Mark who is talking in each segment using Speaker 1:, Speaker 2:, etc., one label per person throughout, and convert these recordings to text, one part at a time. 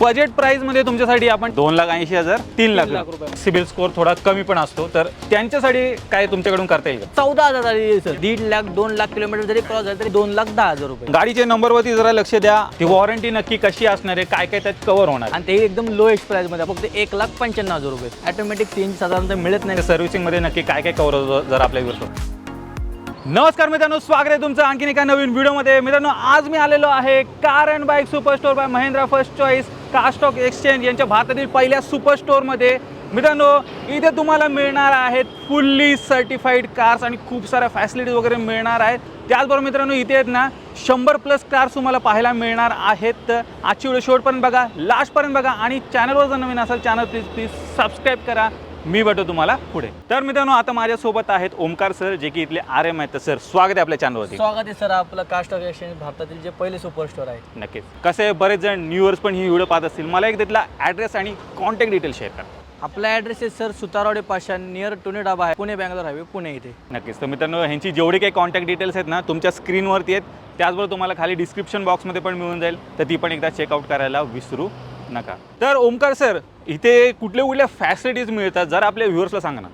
Speaker 1: Budget प्राइसमध्ये तुमच्यासाठी आपण दोन लाख ऐंशी हजार तीन
Speaker 2: लाख
Speaker 1: लाख
Speaker 2: रुपये.
Speaker 1: सिबिल स्कोर थोडा कमी पण असतो. तर त्यांच्यासाठी काय तुमच्याकडून करता येईल?
Speaker 2: चौदा हजार झाली सर. दीड लाख दोन लाख किलोमीटर जरी क्रॉस झालं तरी दोन लाख दहा हजार रुपये.
Speaker 1: गाडीच्या नंबरवरती जरा लक्ष द्या. ती वॉरंटी नक्की कशी असणार आहे? काय काय त्यात कव्हर होणार?
Speaker 2: आणि ते एकदम लोएस्ट प्राइसमध्ये फक्त एक लाख पंच्याण्णव हजार रुपये. ऑटोमॅटिक चेंज साधारणतः मिळत नाही.
Speaker 1: सर्व्हिसिंगमध्ये नक्की काय काय कव्हर होतं जर आपल्या विरुद्ध नमस्कार मित्रांनो स्वागत आहे तुमचं आणखीन एका नवीन व्हिडिओमध्ये मित्रांनो आज मी आलेलो आहे car and bike super store by Mahindra first choice का स्टॉक एक्सचेंज यांच्या भारतातील पहिल्या सुपर स्टोअरमध्ये मित्रांनो इथे तुम्हाला मिळणार आहेत फुल्ली सर्टिफाईड कार्स आणि खूप साऱ्या फॅसिलिटीज वगैरे मिळणार आहेत. त्याचबरोबर मित्रांनो इथे आहेत ना शंभर प्लस कार्स तुम्हाला पाहायला मिळणार आहेत. तर आजची व्हिडिओ शेवटपर्यंत बघा लास्टपर्यंत बघा आणि चॅनलवर जर नवीन असाल चॅनल प्लीज प्लीज सबस्क्राईब करा. मी भेटतो तुम्हाला पुढे. तर मित्रांनो आता माझ्यासोबत आहेत ओमकार सर जे की इथले आर एम आहेत. तर सर स्वागत आहे आपल्या चॅनलवरती
Speaker 2: स्वागत आहे सर आपलं कास्ट ऑफ एक्सचेंज भारतातील जे पहिले सुपर स्टोर आहे
Speaker 1: नक्कीच. कसं आहे? बरेच जण न्यू इयर्स पण ही व्हिडिओ पाहत असतील. मला एक तिथला ॲड्रेस आणि कॉन्टॅक्ट डिटेल शेअर करा.
Speaker 2: आपला ॲड्रेस आहे सर सुतारवाडे पाशा नियर टुने डाबा आहे पुणे बँगलोर हायवे पुणे इथे.
Speaker 1: नक्कीच. तर मित्रांनो ह्यांची जेवढी काही कॉन्टॅक्ट डिटेल्स आहेत ना तुमच्या स्क्रीनवरती आहेत. त्याचबरोबर तुम्हाला खाली डिस्क्रिप्शन बॉक्समध्ये पण मिळून जाईल. तर ती पण एकदा चेकआउट करायला विसरू नका. तर ओमकार सर इथे कुठल्या कुठल्या फॅसिलिटीज मिळतात? जर आपल्या व्ह्युअर्सला सांगा ना.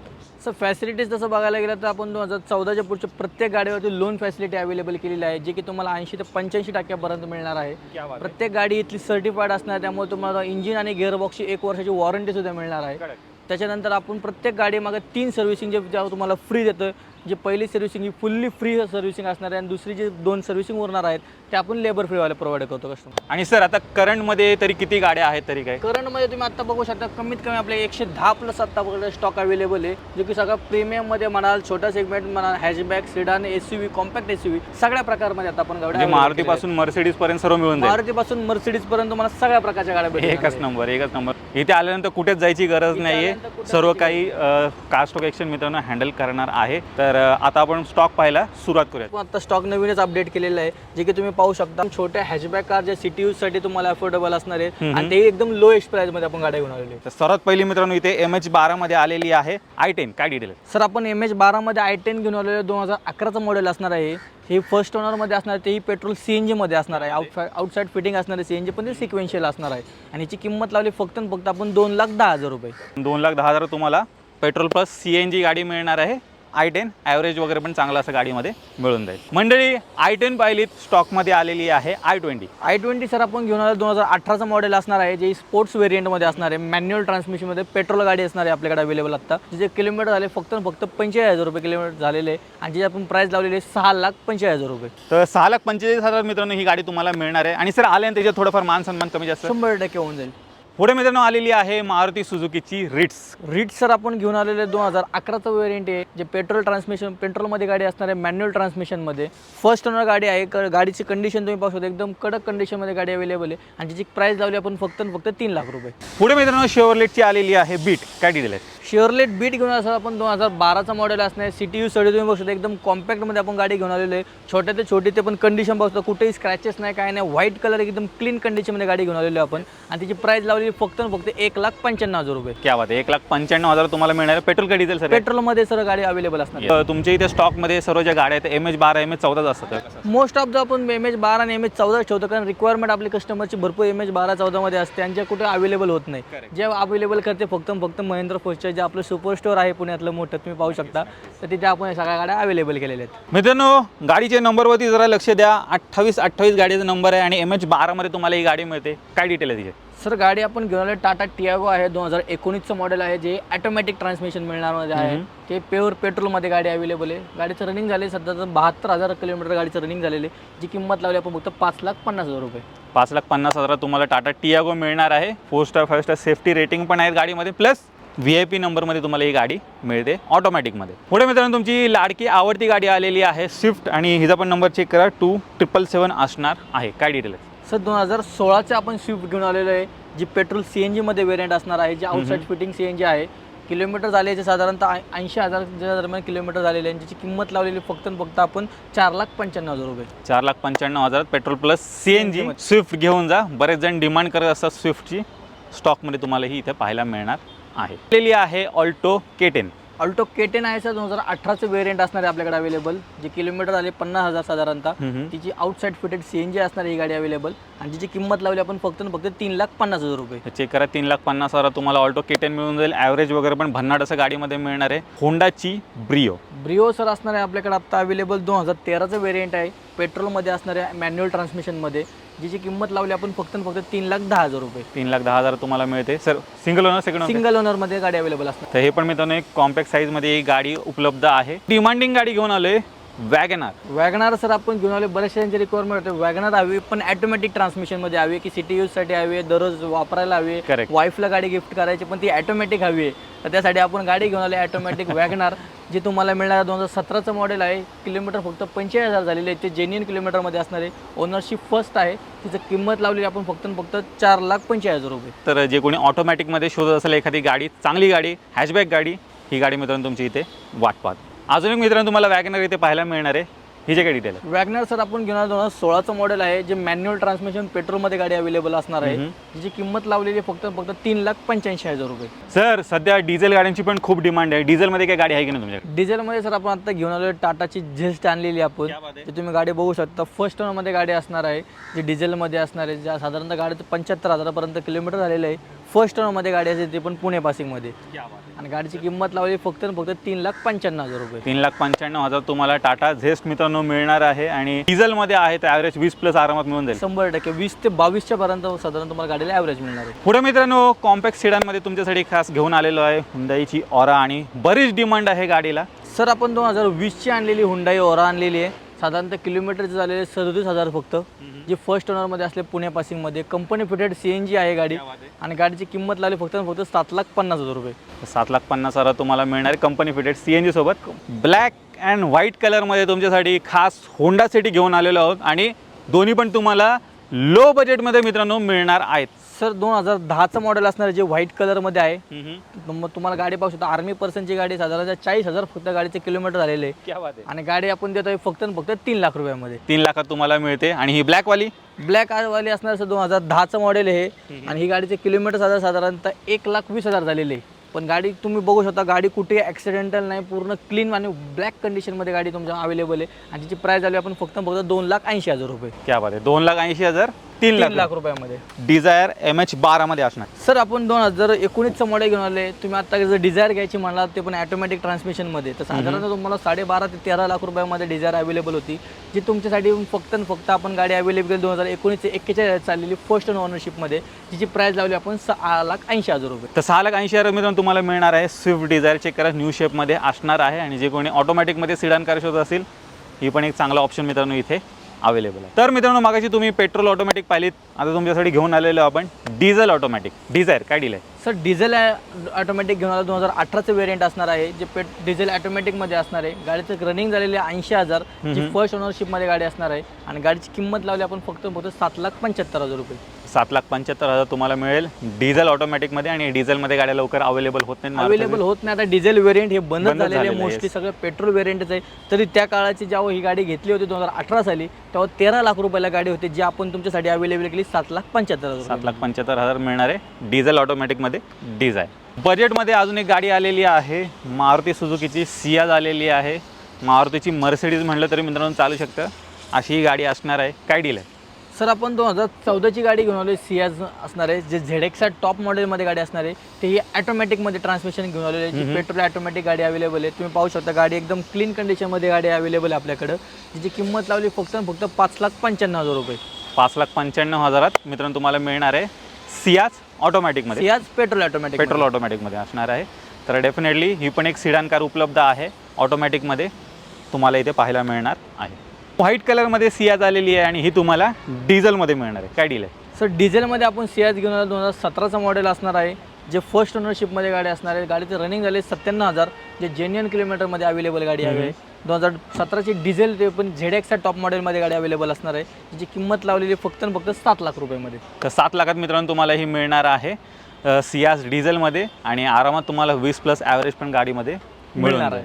Speaker 2: सर फॅसिलिटीज तसं बघायला गेलं तर आपण दोन हजार चौदाच्या पुढच्या प्रत्येक गाडीवरती लोन फॅसिलिटी अवेलेबल केलेली आहे जे की तुम्हाला ऐंशी ते पंच्याऐंशी टक्क्यापर्यंत मिळणार आहे. प्रत्येक गाडी इथली सर्टिफाईड असणार त्यामुळे तुम्हाला इंजिन आणि गिअरबॉक्सची एक वर्षाची वॉरंटी सुद्धा मिळणार आहे. त्याच्यानंतर आपण प्रत्येक गाडीमागे तीन सर्व्हिसिंग जे तुम्हाला फ्री देतं जे पहिली सर्व्हिसिंग ही फुल्ली फ्री सर्व्हिसिंग असणार आहे आणि दुसरी जी दोन सर्व्हिसिंग उरणार आहेत ते आपण लेबर फ्रीवाले प्रोव्हाइड करतो कस्टमर
Speaker 1: आणि सर आता करंटमध्ये तरी किती गाड्या आहेत तरी काय
Speaker 2: करंटमध्ये तुम्ही आता बघू शकता कमीत कमी आपले एकशे दहा प्लस आत्तापर्यंत स्टॉक अवेलेबल आहे जो की सगळा प्रीमियममध्ये म्हणाल छोटा सेगमेंट म्हणाल hatchback sedan S U V compact S U V सगळ्या प्रकारमध्ये आता आपण गाड्या
Speaker 1: म्हणजे मारुतीपासून मर्सिडीज पर्यंत सर्व मिळून जाईल.
Speaker 2: मारुतीपासून मर्सिडीज पर्यंत तुम्हाला सगळ्या प्रकारच्या गाड्या भेटतील
Speaker 1: एकच नंबर एकच नंबर इथे आल्यानंतर कुठेच जायची गरज नाहीये. सर्व काही कार स्टॉक एक्सचेंज मित्रांनो हँडल करणार आहे. तर अ, आता आपण स्टॉक पाहायला सुरुवात करूया
Speaker 2: आता स्टॉक नवीनच अपडेट केलेला आहे जे की तुम्ही पाहू शकता. छोट्या हॅशबॅक कार जे सिटी यूजसाठी तुम्हाला अफोर्डेबल असणार आहेत आणि ते एकदम लोएस्ट प्राइसमध्ये आपण गाड्या घेऊन आलेले.
Speaker 1: तर सर्वात पहिली मित्रांनो इथे एम एच मध्ये आलेली आहे आय टेन काय डिटेल
Speaker 2: सर आपण एम एच बारामध्ये आय टेन घेऊन आलेलो दोन हजार अकराचं मॉडेल असणार आहे. हे फर्स्ट ओनरमध्ये असणार आहे. तेही पेट्रोल सी एन जीमध्ये असणार आहे. आउट आउटसाईड फिटिंग असणार आहे. सी एन जी पण ते सिक्वेन्शियल असणार आहे. आणि याची किंमत लावली फक्त फक्त आपण दोन लाख दहा हजार रुपये.
Speaker 1: दोन लाख दहा हजार तुम्हाला petrol plus C N G गाडी मिळणार आहे. आय टेन ॲव्हरेज वगैरे पण चांगलं असं गाडीमध्ये मिळून जाईल. मंडळी आय टेन पाहिलीत स्टॉकमध्ये आलेली आहे I twenty.
Speaker 2: I twenty sir आपण घेऊन आलो दोन हजार अठराचं मॉडेल असणार आहे जे स्पोर्ट्स व्हेरियंटमध्ये असणार आहे मॅन्युअल ट्रान्समिशनमध्ये पेट्रोल गाडी असणार आहे आपल्याकडे अवेलेबल आता जे किलोमीटर झाले फक्त फक्त पंचेचाळीस हजार रुपये किलोमीटर झालेले आहे आणि जे आपण प्राईस लावलेली आहे सहा लाख पंचेचाळीस हजार रुपये.
Speaker 1: तर सहा लाख पंचेचाळीस हजार मित्रांनो ही गाडी तुम्हाला मिळणार आहे. आणि सर आल्यानंतर त्याच्यात थोडंफार मान सन्मान कमी जास्त.
Speaker 2: शंभर टक्के होऊन जाईल.
Speaker 1: पुढे मित्रांनो आलेली आहे मारुती सुझुकीची रिट्स.
Speaker 2: रीट सर आपण घेऊन आलेले दोन हजार अकराचं वेरियंट आहे जे पेट्रोल ट्रान्समिशन पेट्रोलमध्ये गाडी असणार आहे मॅन्युअल ट्रान्समिशनमध्ये फर्स्ट ओनर गाडी आहे क- गाडीची कंडिशन तुम्ही पाहू शकता एकदम कडक कंडिशनमध्ये गाडी अवेलेबल आहे. आणि त्याची प्राईस लावली आपण फक्त फक्त तीन लाख रुपये.
Speaker 1: पुढे मित्रांनो शेवरलेटची आलेली आहे बीट. काय डिटेल आहे?
Speaker 2: शेअरलेट बीट घेऊन असं आपण दोन हजार बाराचा मॉडेल असणार आहे. सिटी यू साठी तुम्ही बघू शकता एकदम कॉम्पॅक्टमध्ये आपण गाडी घेऊन आलेलो आहे. छोट्या ते छोटी ते पण कंडिशन बघतो कुठेही स्क्रॅचेस नाही काय नाही. व्हाईट कलर एकदम क्लीन कंडिशनमध्ये गाडी घेऊन आलेलो आपण. आणि त्याची प्राईस लावली फक्त आणि फक्त एक लाख पंच्याण्णव हजार रुपये.
Speaker 1: क्या बात आहे. एक लाख पंच्याण्णव हजार तुम्हाला मिळणार आहे. पेट्रोल का डिझेल सर?
Speaker 2: पेट्रोलमध्ये सर गाडी अवेलेबल असणार.
Speaker 1: अ, तुमच्या इथे स्टॉकमध्ये सर्व ज्या गाड्या आहेत एम एच बारा एम एच चौदाच असतात.
Speaker 2: मोस्ट ऑफ द आपण एम एच बारा आणि एम एच चौदा ठेवतो कारण रिक्वायरमेंट आपली कस्टमरची भरपूर एम एच बारा चौदामध्ये असते आणि जे कुठे अवेलेबल होत नाही. जे अवेलेबल करते फक्त आणि फक्त महेंद्र फोस्टर जे आपलं सुपर स्टोअर आहे पुण्यातलं मोठं तुम्ही पाहू शकता. तर तिथे आपण या सगळ्या गाड्या अवेलेबल केलेल्या आहेत.
Speaker 1: मित्रांनो गाडीच्या नंबरवरती जरा लक्ष द्या. अठ्ठावीस अठ्ठावीस गाडीचा नंबर आहे आणि एम एच बारामध्ये तुम्हाला ही गाडी मिळते. काय डिटेल आहे तिचे?
Speaker 2: सर गाडी आपण घेऊन आलो. टाटा टियागो आहे दोन हजार एकोणीसचं मॉडेल आहे जे ऑटोमॅटिक ट्रान्समिशन मिळणार मध्ये आहे ते प्युअर पेट्रोलमध्ये गाडी अवेलेबल आहे. गाडीचं रनिंग झाले सध्या तर बहात्तर हजार किलोमीटर गाडीचं रनिंग झालेले जी किंमत लावली आपण फक्त पाच लाख पन्नास हजार रुपये.
Speaker 1: पाच लाख पन्नास हजारात तुम्हाला टाटा टियागो मिळणार आहे. Four star five star safety rating पण आहे गाडीमध्ये. प्लस व्ही आय पी नंबरमध्ये तुम्हाला ही गाडी मिळते ऑटोमॅटिकमध्ये पुढे मित्रांनो तुमची लाडकी आवडती गाडी आलेली आहे स्विफ्ट आणि हिचा पण नंबर चेक करा. टू ट्रिपल सेवन असणार आहे. काय डिटेल आहे?
Speaker 2: सर दोन हजार सोळाचे आपण स्विफ्ट घेऊन आलेलो आहे जी पेट्रोल सी एन जीमध्ये वेरियंट असणार आहे जे outside fitting C N G आहे किलोमीटर झाले याचे साधारणतः ऐंशी हजारच्या दरम्यान किलोमीटर झालेले आहे ज्याची किंमत लावलेली फक्त आणि फक्त आपण चार लाख पंच्याण्णव हजार रुपये.
Speaker 1: चार लाख पंच्याण्णव हजारात petrol plus C N G Swift घेऊन जा. बरेच जण डिमांड करत असतात स्विफ्टची. स्टॉकमध्ये तुम्हाला ही इथे पाहायला मिळणार आहे. आलेली आहे Alto K ten
Speaker 2: Alto K ten आहे सर दोन हजार अठराचं वेरियंट असणार आहे आपल्याकडे अवेलेबल जे किलोमीटर झाले पन्नास हजार साधारणतः. तिची outside fitted C N G असणार आहे ही गाडी अवेलेबल आणि जिची किंमत लावली आपण फक्त फक्त तीन लाख पन्नास हजार रुपये.
Speaker 1: चेक करा तीन लाख पन्नास हजार तुम्हाला ऑल्टो केटेन मिळून जाईल. ॲव्हरेज वगैरे पण भन्नाट असं गाडीमध्ये मिळणार आहे. होंडाची ब्रिओ
Speaker 2: ब्रिओ सर असणार आहे आपल्याकडे आता अवेलेबल दोन हजार तेराचं वेरियंट आहे. पेट्रोलमध्ये असणार आहे मॅन्युअल ट्रान्समिशनमध्ये जिची किंमत लावली आपण फक्त आणि फक्त तीन लाख दहा हजार रुपये.
Speaker 1: तीन लाख दहा हजार तुम्हाला मिळते. Sir single owner second owner
Speaker 2: single ओनरमध्ये गाडी अवेलेबल असणार.
Speaker 1: तर हे पण मित्रांनो एक कॉम्पॅक्ट साईजमध्ये ही गाडी उपलब्ध आहे. डिमांडिंग गाडी घेऊन आलोय. वॅगनार.
Speaker 2: वॅगनार सर आपण घेऊन आले बऱ्याचशा यांची रिक्वायरमेंट होते. वॅगनार हवी पण ऑटोमॅटिक ट्रान्समिशनमध्ये हवी की सिटी यूजसाठी हवी आहे दररोज वापरायला हवी
Speaker 1: Correct.
Speaker 2: वाईफला गाडी गिफ्ट करायची पण ती ऑटोमॅटिक हवी आहे. तर त्यासाठी आपण गाडी घेऊन आले ऑटोमॅटिक वॅगनार जी तुम्हाला मिळणार दोन हजार सतराचं मॉडेल आहे. किलोमीटर फक्त पंचेचाळीस हजार झालेले आहे ते जेन्युन किलोमीटरमध्ये असणार आहे. ओनरशिप फर्स्ट आहे. तिचं किंमत लावली आपण फक्त आणि फक्त चार लाख पंचेचाळीस हजार रुपये.
Speaker 1: तर जे कोणी ऑटोमॅटिकमध्ये शोधत असेल एखादी गाडी चांगली गाडी हॅशबॅक गाडी ही गाडी मित्रांनो तुमची इथे वाट पाहत. अजून एक मित्रांनो तुम्हाला वॅगनर इथे पाहायला मिळणार आहे. ही जे काय डिटेल आहे.
Speaker 2: वॅगनर सर आपण दोन हजार सोळाचं मॉडेल आहे जे मॅन्युअल ट्रान्समिशन पेट्रोलमध्ये गाडी अवेलेबल असणार आहे. जिची किंमत लावलेली आहे फक्त फक्त तीन लाख पंच्याऐंशी हजार रुपये.
Speaker 1: सर सध्या डिझेल गाड्यांची पण खूप डिमांड आहे. डिझेलमध्ये काय गाडी आहे की नाही तुमच्याकडे?
Speaker 2: डिझेलमध्ये सर आपण आता घेऊन आलो टाटाची झेस्ट आणलेली आपण. ते तुम्ही गाडी बघू शकता. फर्स्टमध्ये गाडी असणार आहे जी डिझेलमध्ये असणार आहे. ज्या साधारणतः गाडीचं पंच्याहत्तर हजारापर्यंत किलोमीटर झालेलं आहे. फर्स्टमध्ये गाडी असते ते पण पुणे पासिंगमध्ये. आणि गाडीची किंमत लावली फक्त आणि फक्त तीन लाख पंच्याण्णव हजार रुपये.
Speaker 1: तीन लाख पंच्याण्णव हजार तुम्हाला टाटा झेस्ट मित्रांनो मिळणार आहे आणि डिझेलमध्ये आहे तर ॲव्हरेज वीस प्लस आरामात मिळून जाईल.
Speaker 2: शंभर टक्के वीस ते बावीसच्या पर्यंत साधारण तुम्हाला गाडीला ॲव्हरेज मिळणार आहे.
Speaker 1: पुढे मित्रांनो कॉम्पॅक्ट सिडांमध्ये तुमच्यासाठी खास घेऊन आलेलो आहे हुंदाईची ऑरा आणि बरीच डिमांड आहे गाडीला.
Speaker 2: सर आपण दोन हजार वीसची आणलेली हुंडाई ओरा आणलेली आहे. साधारणतः किलोमीटरचे झालेले सदतीस हजार फक्त. जी फर्स्ट ओनरमध्ये असले Pune पासिंगमध्ये company fitted C N G आहे गाडी. आणि गाडीची किंमत लावली फक्त फक्त सात लाख पन्नास हजार रुपये.
Speaker 1: सात लाख पन्नास हजार तुम्हाला मिळणार company fitted C N G सोबत. ब्लॅक अँड व्हाईट कलरमध्ये तुमच्यासाठी खास होंडा सिटी घेऊन आलेलो आहोत. आणि दोन्ही पण तुम्हाला लो बजेटमध्ये मित्रांनो मिळणार आहेत.
Speaker 2: सर दोन हजार दहाचं मॉडेल असणार जे व्हाईट कलरमध्ये आहे मग तुम्हाला गाडी पाहू शकता. आर्मी पर्सनची गाडी साधारणतः चाळीस हजार फक्त गाडीचे किलोमीटर झालेले आहे. आणि गाडी आपण देतो फक्त आणि फक्त तीन लाख रुपयामध्ये.
Speaker 1: तीन लाखात तुम्हाला मिळते. आणि ही ब्लॅकवाली
Speaker 2: ब्लॅक वाली असणार सर दोन हजार दहाचं मॉडेल आहे. आणि ही गाडीचे किलोमीटर साधारण साधारणतः एक लाख वीस हजार झालेले आहे. पण गाडी तुम्ही बघू शकता गाडी कुठे ॲक्सिडेंटल नाही पूर्ण क्लीन आणि ब्लॅक कंडिशनमध्ये गाडी तुमच्या अवेलेबल आहे. आणि तिची प्राईस झाली आपण फक्त फक्त दोन लाख ऐंशी हजार रुपये.
Speaker 1: क्या बात आहे. दोन लाख ऐंशी हजार? तीन लाख
Speaker 2: लाख रुपयामध्ये.
Speaker 1: डिझायर एम एच बारामध्ये असणार.
Speaker 2: सर आपण दोन हजार एकोणीसचं मॉडेल घेऊन आले तुम्ही आता जर डिझायर घ्यायची म्हणालात ते पण ऑटोमॅटिक ट्रान्समिशनमध्ये तर साधारणतः तुम्हाला साडेबारा ते तेरा लाख रुपयामध्ये डिझायर अवेलेबल होती जी तुमच्यासाठी फक्त आणि फक्त आपण गाडी अवेलेबल दोन हजार एकोणीसचे एक्केचाळीस चाललेली फर्स्ट ओनरशिपमध्ये जिची प्राईस लावली आपण सहा लाख ऐंशी हजार रुपये.
Speaker 1: तर सहा लाख ऐंशी हजार मित्रांनो तुम्हाला मिळणार आहे. स्विफ्ट डिझायर चेक करा न्यू शेपमध्ये असणार आहे. आणि जे कोणी ऑटोमॅटिकमध्ये सिडान कार शोधत असेल ही पण एक चांगला ऑप्शन मित्रांनो इथे. अवेलेबल आहे. तर मित्रांनो मागाशी तुम्ही पेट्रोल ऑटोमॅटिक पाहिलीत. आता तुमच्यासाठी घेऊन आलेलो आपण. डिझेल ऑटोमॅटिक डिझायर काय डील आहे?
Speaker 2: सर डिझेल ऑटोमॅटिक घेऊन आलं. दोन हजार अठराचं वेरियंट असणार आहे. जे पेट डिझेल ऑटोमॅटिकमध्ये असणार आहे. गाडीचं रनिंग झालेले ऐंशी हजार. जी फर्स्ट ओनरशिपमध्ये गाडी असणार आहे. आणि गाडीची किंमत लावली आपण फक्त फक्त सात लाख पंच्याहत्तर हजार रुपये.
Speaker 1: सात लाख पंच्याहत्तर हजार तुम्हाला मिळेल. डिझेल ऑटोमॅटिकमध्ये आणि डिझेलमध्ये गाड्या लवकर अवेलेबल होत नाही
Speaker 2: अवेलेबल होत नाही. आता डिझेल व्हेरियंट हे बंद झालेले मोस्टली. सगळं पेट्रोल व्हेरियंटच आहे. तरी त्या काळाची जेव्हा ही गाडी घेतली होती दोन हजार अठरा साली तेव्हा तेरा लाख रुपयाला गाडी होती जी आपण तुमच्यासाठी अवेलेबल केली. सात लाख पंच्याहत्तर हजार
Speaker 1: सात लाख पंच्याहत्तर हजार मिळणार आहे. डिझेल ऑटोमॅटिकमध्ये डिझायर बजेटमध्ये अजून एक गाडी आलेली आहे. मारुती सुझुकीची सियाज आलेली आहे. मारुतीची मर्सिडीज म्हटलं तरी मित्रांनो चालू शकतं. अशी ही गाडी असणार आहे. काय डील आहे?
Speaker 2: सर आपण दोन हजार चौदाची गाडी घेऊन आलो सियाज असणार आहे जे झेड एक्स टॉप मॉडेलमध्ये गाडी असणार आहे ते ही ऑटोमॅटिकमध्ये ट्रान्समिशन घेऊन आलेली आहे जी पेट्रोल ऑटोमॅटिक गाडी अवेलेबल आहे. तुम्ही पाहू शकता गाडी एकदम क्लीन कंडिशनमध्ये गाडी अवेलेबल आहे आपल्याकडं. जिची किंमत लावली फक्त फक्त पाच लाख पंच्याण्णव हजार रुपये.
Speaker 1: पाच लाख पंच्याण्णव हजारात मित्रांनो तुम्हाला मिळणार आहे सियाज ऑटोमॅटिकमध्ये
Speaker 2: सियाज पेट्रोल ऑटोमॅटिक
Speaker 1: पेट्रोल ऑटोमॅटिकमध्ये असणार आहे. तर डेफिनेटली ही पण एक सिडान कार उपलब्ध आहे ऑटोमॅटिकमध्ये तुम्हाला इथे पाहायला मिळणार आहे. व्हाईट कलरमध्ये सियाज आलेली आहे आणि ही तुम्हाला डिझेलमध्ये मिळणार आहे. काय डील आहे?
Speaker 2: सर डिझेलमध्ये आपण सियाज घेऊन आलो. दोन हजार सतराचं मॉडेल असणार आहे. जे फर्स्ट ओनरशिपमध्ये गाडी असणार आहे. गाडीचं रनिंग झाले सत्त्याण्णव हजार. जे जेन्युअन किलोमीटरमध्ये अवेलेबल गाडी आहे. दोन हजार सतराची डिझेल ते पण झेड एक्सच्या टॉप मॉडेलमध्ये गाडी अवेलेबल असणार आहे. जिची किंमत लावलेली फक्त आणि फक्त सात लाख रुपयामध्ये.
Speaker 1: तर सात लाखात मित्रांनो तुम्हाला ही मिळणार आहे सियाज डिझेलमध्ये आणि आरामात तुम्हाला वीस प्लस ॲव्हरेज पण गाडीमध्ये मिळणार आहे.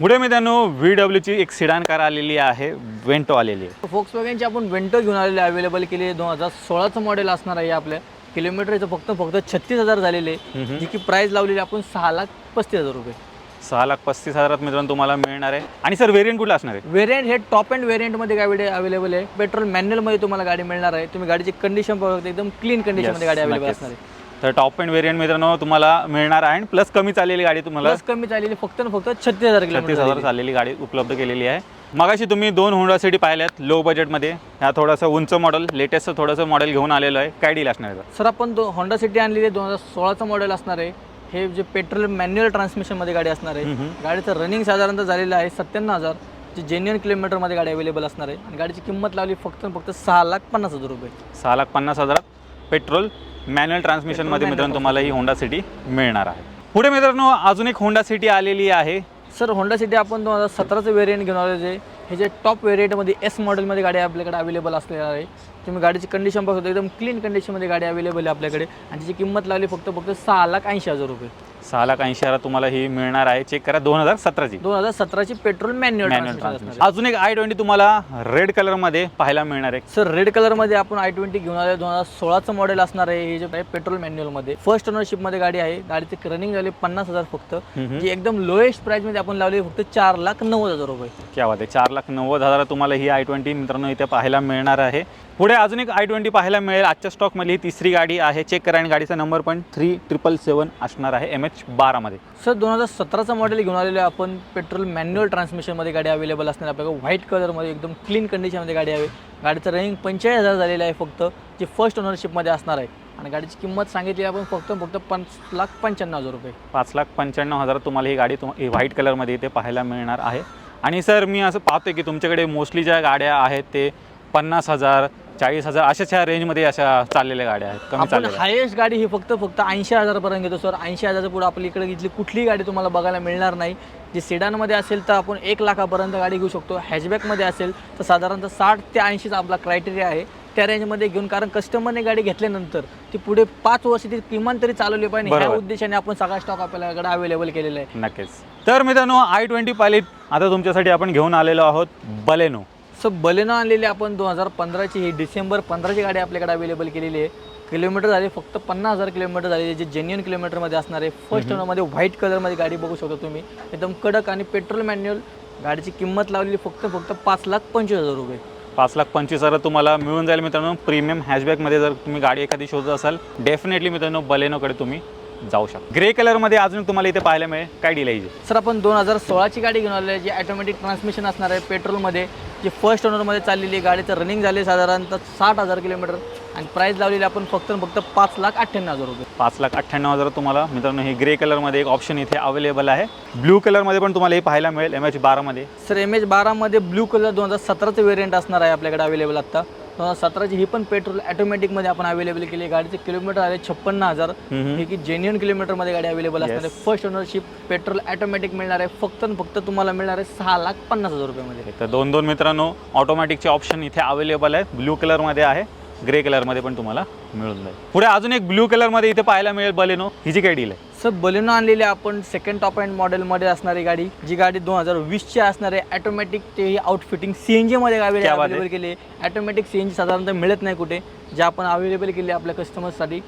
Speaker 1: पुढे मित्रांनो व्ही डब्ल्यूची एक सिडान कार आलेली आहे वेंटो आलेली आहे.
Speaker 2: फोक्स वॅगनची आपण वेंटो घेऊन आलेले अवेलेबल केली दोन हजार सोळाचं मॉडेल असणार आहे आपल्या किलोमीटरचं फक्त फक्त छत्तीस हजार झालेले
Speaker 1: हम्म.
Speaker 2: जी की प्राईस लावलेली आपण सहा लाख पस्तीस हजार रुपये.
Speaker 1: सहा लाख पस्तीस हजारात मित्रांनो तुम्हाला मिळणार आहे. आणि सर व्हेरियंट कुठला असणार आहे?
Speaker 2: वेरियंट हे टॉप अँड वेरियंटमध्ये गाडी अवेलेबल आहे. पेट्रोल मॅन्युअलमध्ये तुम्हाला गाडी मिळणार आहे. तुम्ही गाडीची कंडिशन बघा एकदम क्लीन कंडिशनमध्ये गाडी अवेलेबल. असणार आहे.
Speaker 1: तर टॉप अँड व्हेरियंट मित्रांनो तुम्हाला मिळणार आहे. आणि प्लस कमी चाललेली गाडी तुम्हाला
Speaker 2: प्लस कमी चाललेली फक्त फक्त छत्तीस हजार
Speaker 1: छत्तीस हजार चाललेली गाडी उपलब्ध केलेली आहे. मगाशी तुम्ही दोन होंडा सिटी पाहिल्यात लो बजेटमध्ये ह्या थोडंसं उंच मॉडेल लेटेस्ट थोडंसं मॉडेल घेऊन आलेलो आहे. काय डील असणार आहे
Speaker 2: सर आपण दो होंडा सिटी आणलेली दोन हजार सोळाचं मॉडेल असणार आहे. हे जे पेट्रोल मॅन्युअल ट्रान्समिशनमध्ये गाडी असणार आहे. गाडीचं रनिंग साधारणतः झालेलं आहे सत्त्याण्णव हजार. जी जेन्युअन किलोमीटरमध्ये गाडी अवेलेबल असणार आहे. आणि गाडीची किंमत लावली फक्त फक्त सहा लाख पन्नास हजार रुपये.
Speaker 1: सहा लाख पन्नास हजारात पेट्रोल मॅन्युअल ट्रान्समिशनमध्ये मित्रांनो तुम्हाला ही होंडा सिटी मिळणार आहे. पुढे मित्रांनो अजून एक होंडा सिटी आलेली आहे.
Speaker 2: सर होंडा सिटी आपण दोन हजार सतराचं वेरियंट घेऊन आलो जे हे जे टॉप वेरियंटमध्ये एस मॉडेलमध्ये गाडी आपल्याकडे अवेलेबल असलेली आहे. तुम्ही गाडीची कंडिशन बघतो एकदम क्लीन कंडिशनमध्ये गाडी अवेलेबल आहे आपल्याकडे. आणि त्याची किंमत लावली फक्त फक्त सहा लाख ऐंशी हजार रुपये.
Speaker 1: सहा लाख ऐंशी हजारात तुम्हाला ही मिळणार आहे. चेक करा दोन हजार सतराची.
Speaker 2: दोन हजार सतराची petrol manual
Speaker 1: manual
Speaker 2: transmission
Speaker 1: transmission अजून एक आय ट्वेंटी तुम्हाला रेड कलरमध्ये पाहायला मिळणार आहे.
Speaker 2: सर रेड कलरमध्ये आपण आय ट्वेंटी घेऊन आलो दोन हजार सोळाचं मॉडेल असणार आहे हे जे आहे पेट्रोल मॅन्युअलमध्ये फर्स्ट ओनरशिपमध्ये गाडी आहे. गाडीची रनिंग झाली पन्नास हजार फक्त. जी एकदम लोएस्ट प्राईसमध्ये आपण लावली फक्त चार लाख नव्वद हजार रुपये.
Speaker 1: क्या आहे. चार लाख नव्वद हजारात तुम्हाला ही आय ट्वेंटी मित्रांनो इथे पाहायला मिळणार आहे. पुढे अजून एक आय ट्वेंटी पाहायला मिळेल. आजच्या स्टॉकमधली ही तिसरी गाडी आहे. चेक करा आणि गाडीचा नंबर पण थ्री ट्रिपल सेवन असणार आहे एम एच बारामध्ये
Speaker 2: सर दोन हजार सतराचं मॉडेल घेऊन आलेलं आहे आपण. पेट्रोल मॅन्युअल ट्रान्समिशनमध्ये गाडी अवेलेबल असणार आहे. आपल्याकडे व्हाईट कलरमध्ये एकदम क्लीन कंडिशनमध्ये गाडी आहे गाडीचं रनिंग पंचेचाळीस हजार झालेलं आहे फक्त जे फर्स्ट ओनरशिपमध्ये असणार आहे. आणि गाडीची किंमत सांगितली आपण फक्त फक्त पाच लाख पंच्याण्णव हजार रुपये.
Speaker 1: पाच लाख पंच्याण्णव हजार तुम्हाला ही गाडी तुम व्हाईट कलरमध्ये इथे पाहायला मिळणार आहे. आणि सर मी असं पाहतोय की तुमच्याकडे मोस्टली ज्या गाड्या आहेत ते पन्नास हजार चाळीस हजार अशाच ह्या रेंजमध्ये अशा चाललेल्या गाड्या आहेत कमी
Speaker 2: आपण
Speaker 1: चाललेल्या.
Speaker 2: हायेस्ट गाडी ही फक्त फक्त ऐंशी हजारापर्यंत घेतो सर ऐंशी हजाराच्या पुढे आपल्या इकडे इथली कुठलीही गाडी तुम्हाला बघायला मिळणार नाही. जी सेडानमध्ये असेल तर आपण एक लाखापर्यंत गाडी घेऊ शकतो. हॅचबॅकमध्ये असेल तर साधारणतः साठ ते ऐंशीचा आपला क्रायटेरिया आहे. त्या रेंजमध्ये घेऊन कारण कस्टमरने गाडी घेतल्यानंतर ती पुढे पाच वर्ष ती किमान तरी चालवली पाहिजे. ह्या
Speaker 1: बरोबर.
Speaker 2: उद्देशाने आपण सगळा स्टॉक आपल्याकडे अवेलेबल केलेला आहे.
Speaker 1: नक्कीच. तर मित्रांनो आय ट्वेंटी पाहिलीत आता तुमच्यासाठी आपण घेऊन आलेलो आहोत बलेनो.
Speaker 2: सो बलेनो आणलेली आपण दोन हजार पंधराची ही डिसेंबर पंधराची गाडी आपल्याकडे अवेलेबल केलेली आहे. किलोमीटर झाले फक्त पन्नास हजार किलोमीटर झाले जे जेन्युअन किलोमीटरमध्ये असणार आहे. फर्स्ट ओनरमध्ये व्हाईट कलरमध्ये गाडी बघू शकता तुम्ही. एकदम कडक आणि पेट्रोल मॅन्युअल गाडीची किंमत लावलेली फक्त फक्त पाच लाख पंचवीस हजार रुपये.
Speaker 1: पाच लाख पंचवीस हजार तुम्हाला मिळून जाईल मित्रांनो. प्रीमियम हॅशबॅकमध्ये जर तुम्ही गाडी एखादी शोधत असाल डेफिनेटली मित्रांनो बलेनोकडे तुम्ही जाऊ शकता. ग्रे कलरमध्ये अजून तुम्हाला इथे पाहायला मिळेल काय डील आहे? हिची?
Speaker 2: सर आपण दोन हजार सोळाची गाडी घेऊन आलेली आहे जी ॲटोमॅटिक ट्रान्समिशन असणार आहे पेट्रोलमध्ये जी फर्स्ट ओनरमध्ये चाललेली आहे गाडीचं रनिंग झाले साधारणतः साठ हजार किलोमीटर. आणि प्राईस लावलेली आपण फक्त फक्त पाच लाख अठ्ठ्याण्णव हजार रुपये.
Speaker 1: पाच लाख अठ्ठ्याण्णव हजार तुम्हाला. मित्रांनो ही ग्रे कलरमध्ये एक ऑप्शन इथे अवेलेबल आहे. ब्लू कलरमध्ये पण तुम्हाला हे पाहायला मिळेल एम एच बारामध्ये.
Speaker 2: सर एम एच बारामध्ये ब्लू कलर दोन हजार सतराचं वेरियंट असणार आहे आपल्याकडे अवेलेबल आत्ता सतराची ही पण पेट्रोल ॲटोमॅटिकमध्ये आपण अवेलेबल केली आहे. गाडीचे किलोमीटर आले छप्पन्न हजार. हे की जेन्युअन किलोमीटरमध्ये गाडी अवेलेबल असणार आहे. फर्स्ट ओनरशिप पेट्रोल ॲटोमॅटिक मिळणार आहे. फक्त फक्त तुम्हाला मिळणार आहे सहा लाख पन्नास हजार रुपयामध्ये.
Speaker 1: तर दोन दोन मित्रांनो ऑटोमॅटिकचे ऑप्शन इथे अवेलेबल आहे ब्लू कलरमध्ये आहे. ग्रे कलरमध्ये पण तुम्हाला मिळून जाईल. पुढे अजून एक ब्लू कलरमध्ये इथे पाहायला मिळेल बलेनो. हिची काय डील आहे?
Speaker 2: सर बलेनो आणलेली आपण सेकंड टॉप अँड मॉडेलमध्ये असणारी गाडी जी गाडी दोन हजार वीसची असणार आहे. ॲटोमॅटिक ते आउटफिटिंग सी एन जीमध्ये गाडी. अवेलेबल केली आहे. ॲटोमॅटिक सी एन जी साधारणतः मिळत नाही कुठे. जे आपण अवेलेबल केली आपल्या कस्टमर्ससाठी